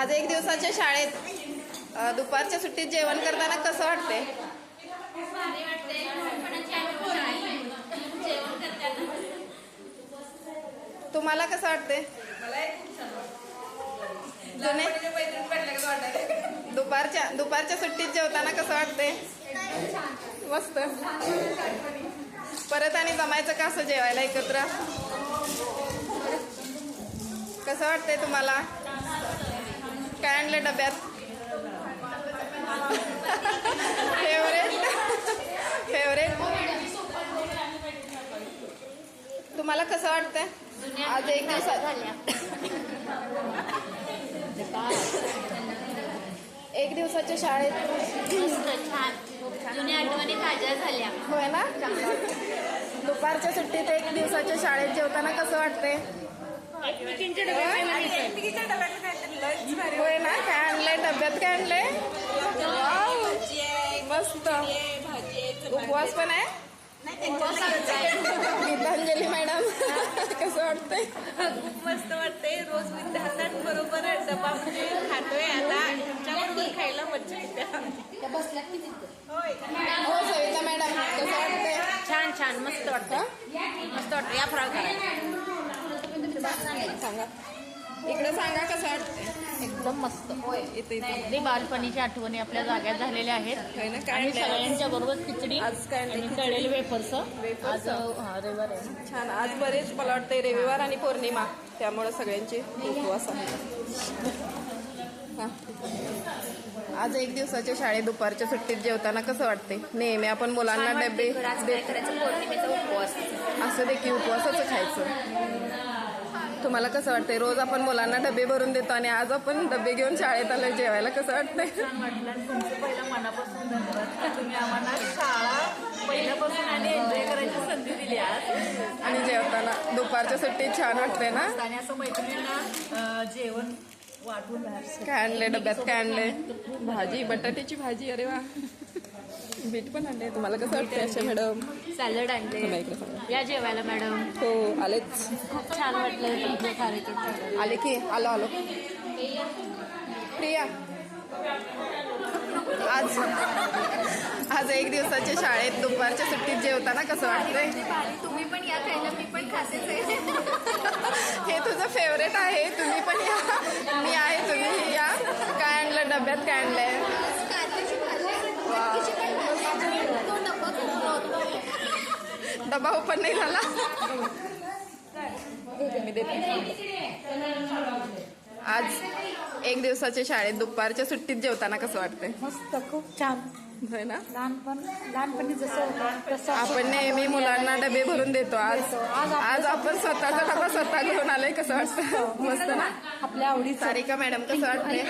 आज एक दिवसाच्या शाळेत दुपारच्या सुट्टीत जेवण करताना कसं वाटते भारी वाटते पण छान शाळेत जेवण करताना. तुम्हाला कसं वाटते जुने? दुपारच्या दुपारच्या सुट्टीत जेवताना कसं वाटते मस्त. परत आणि जमायचं का असं जेवायला एकत्र? कसं वाटतंय तुम्हाला? काय आणलं डब्यात. फेवरेट फेवरेट तुम्हाला कसं वाटतंय? आज एक दिवसात एक दिवसाच्या शाळेत मस्त छान जुन्या आठवणी ताज्या झाल्या. होय ना? दुपारच्या सुट्टीत एक दिवसाच्या शाळेत जेवताना कसं वाटतंय? होय ना काय आणलंय डब्यात काय आणलंय. मस्त. उपवास पण आहे? गीतांजली मॅडम. कसं वाटतंय? खूप मस्त वाटते रोज विद्यार्थ्यांबरोबर डबा म्हणजे खातोय आता. तुमच्याबरोबर खायला मज्जा येते. होय. हो सविता मॅडम कसं वाटतंय? छान छान. मस्त वाटतं मस्त वाटतं या फराळ करायला सांगा. इकडं सांगा कसं वाटतंय? एकदम मस्त. होय इथे इथे. बालपणीच्या आठवणी आपल्या जाग्यात झालेल्या आहेत. होय ना काय आणि? सगळ्यांच्या बरोबर खिचडी आज काय? आणि तळलेले वेफर्स. हा, रविवार आहे. छान. आज बरेच मला वाटतंय रविवार आणि पौर्णिमा. त्यामुळे सगळ्यांचे उपवास आहे हा. आज एक दिवसाच्या शाळेत दुपारच्या सुट्टीत जेवताना कसं वाटते नेहमी आपण मुलांना डबे पौर्णिमेचा उपवास. असं देखील उपवासाचं खायचं. तुम्हाला कसं वाटतंय? रोज आपण मुलांना डबे भरून देतो आणि आज आपण डबे घेऊन शाळेत आलं जेवायला. कसं वाटतंय? आणि तुमचं पहिलं मनापासून धन्यवाद. तुम्ही आम्हाला शाळा पहिल्यापासून आणि एन्जॉय करायची संधी दिली आज. आणि जेवताना दुपारच्या सुट्टीत छान वाटतंय ना? आणि असं मैत्रिणींना अं, जेवण वाटून काय आणले डब्यात? काय आणले भाजी बटाट्याची भाजी अरे वा. बीट पण आणले तुम्हाला कसं वाटतंय अशा मॅडम? सॅलड आणले. या जेवायला मॅडम. हो आलेच खूप छान वाटलं तुमचं कार्यक्रम आले की आलो आलो. प्रिया. आज आज एक दिवसाच्या शाळेत दुपारच्या सुट्टीत जेवताना कसं वाटतंय? तुम्ही पण या खायला मी पण आहे. हे तुझं फेवरेट आहे. तुम्ही पण या. मी आहे तुम्ही या. काय आणलं? डब्यात काय आणलंय कारल्याची भाजी मटकीची पण भाजी तो डब्बा खूप होतो डबा ओपन नाही झाला. आज एक दिवसाच्या शाळेत दुपारच्या सुट्टीत जेवताना कसं वाटतंय? मस्त खूप छान. होय ना? लहानपण लहानपणी जसं होतं तसं आपण नेहमी मुलांना डबे भरून देतो. आज आज आपण स्वतःचा डबा स्वतः घेऊन आलोय कसं वाटतं मस्त ना? आपल्या आवडीचं. सारिका मॅडम कसं वाटतंय?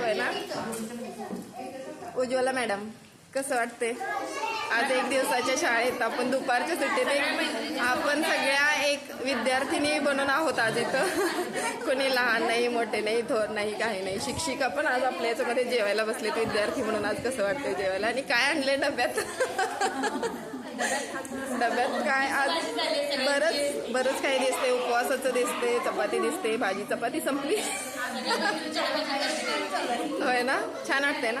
होय ना? उज्ज्वला मॅडम कसं वाटते आज एक दिवसाच्या शाळेत आपण दुपारच्या सुट्टीत एक आपण सगळ्या एक विद्यार्थिनी बनून आहोत आज इथं. कोणी लहान नाही मोठे नाही थोर नाही काही नाही. शिक्षिका पण आज आपल्या याच्यामध्ये जेवायला बसलेत विद्यार्थी म्हणून आज कसं वाटतं जेवायला? आणि काय आणले डब्यात? डब्यात काय? आज बरंच बरंच काही दिसते उपवासाचं दिसते चपाती दिसते भाजी चपाती संपली. होय ना? छान वाटतंय ना?